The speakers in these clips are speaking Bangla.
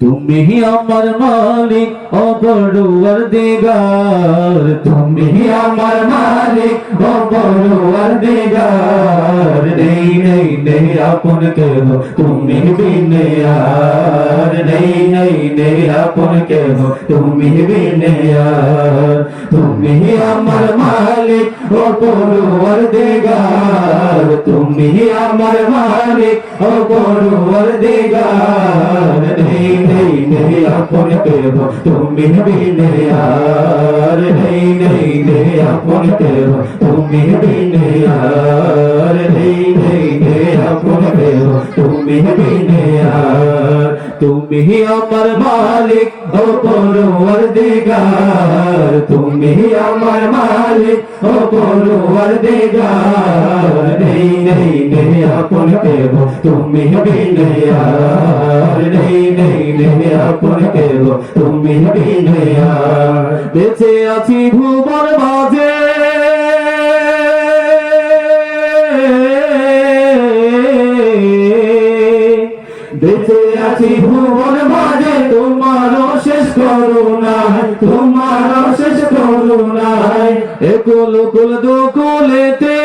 তুমি আমার মালিক অপরুয়ার দিগার তুমি আমার মালিক অপরুয়ার দিগার নেই নেই নেই আপন কেহ তুমি বিনে আর নেই নেই নেই আপন কেহ তুমি বিনে আর তুমি আমার মালিক অপরুয়ার দিগার তুমি আমার মালিক অপরুয়ার দিগার নেই নেই নেই আপন কেহ তুমি বিনে আর নেই নেই নেই আপন কেহ তুমি বিনে আর নেই নেই নেই আপন কেহ তুমি বিনে তুমি আমার মালিক ও পরওয়ার দিগার তুমি আমার মালিক ও পরওয়ার দিগার নেই নেই নেই আপন কেহ তুমি বিনে আর নেই নেই নেই আপন কেহ তুমি বিনে আর বেঁচে আছি ভুবন মাঝে বেঁচে আছি ভুবন মাঝে তোমারও শেষ করুণায় তোমারও শেষ করুণায় একুল কুল দুকুলেতে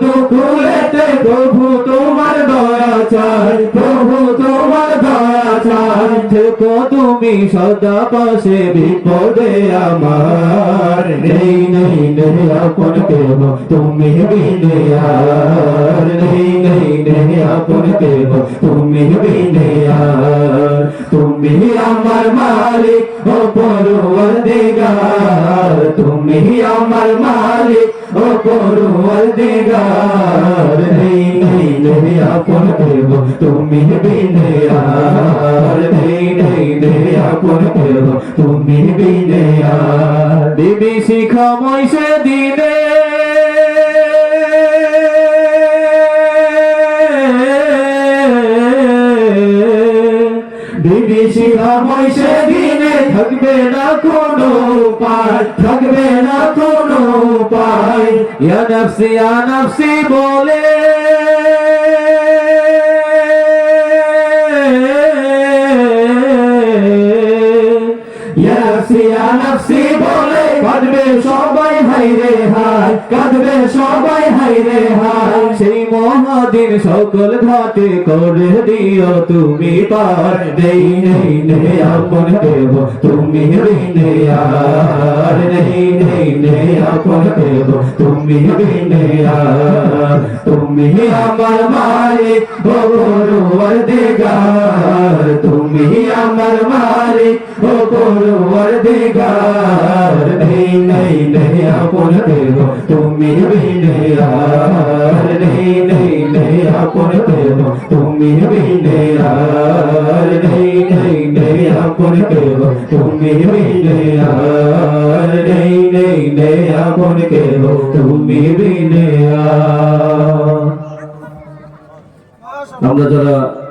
দুকুলেতে প্রভু তোমার দয়া চাই, প্রভু তোমার দয়া চাই। থেকো তুমি সদা পাশে, বিপদে আমার। নেই নেই নেই আপন কেব তুমি বিনে আর। নেই নেই নেই আপন কেব তুমি বিনে আর। তুমি আমার মালিক ও পরওয়ার তুমি আমার মালিক ও পরওয়ার দিগার নেই নেই নেই আপন কেব তুমি বিনে আর নেই নেই নেই আপন কেব তুমি বিনে আর বিবি শিখাময় দিনে বিবি শিখাময় দিনে থাকবে না কোনো পায় থাকবে না কোনো উপায়। ইয়া নফসি ইয়া বলে। ইয়া নফসি সকল ঘাটে করে দিও, তুমি পার নেই নেই নে আপন দেব। তুমি বিনে আর নেই নেই নে আপন দেব। তুমি বিনে আর, তুমি আমার মালিক পরওয়ার দিগার। তুমি ও পরওয়ার দিগার নেই নেই আপন দেব তুমি বিনে আর নেই নেই তুমি তুমি আমরা যারা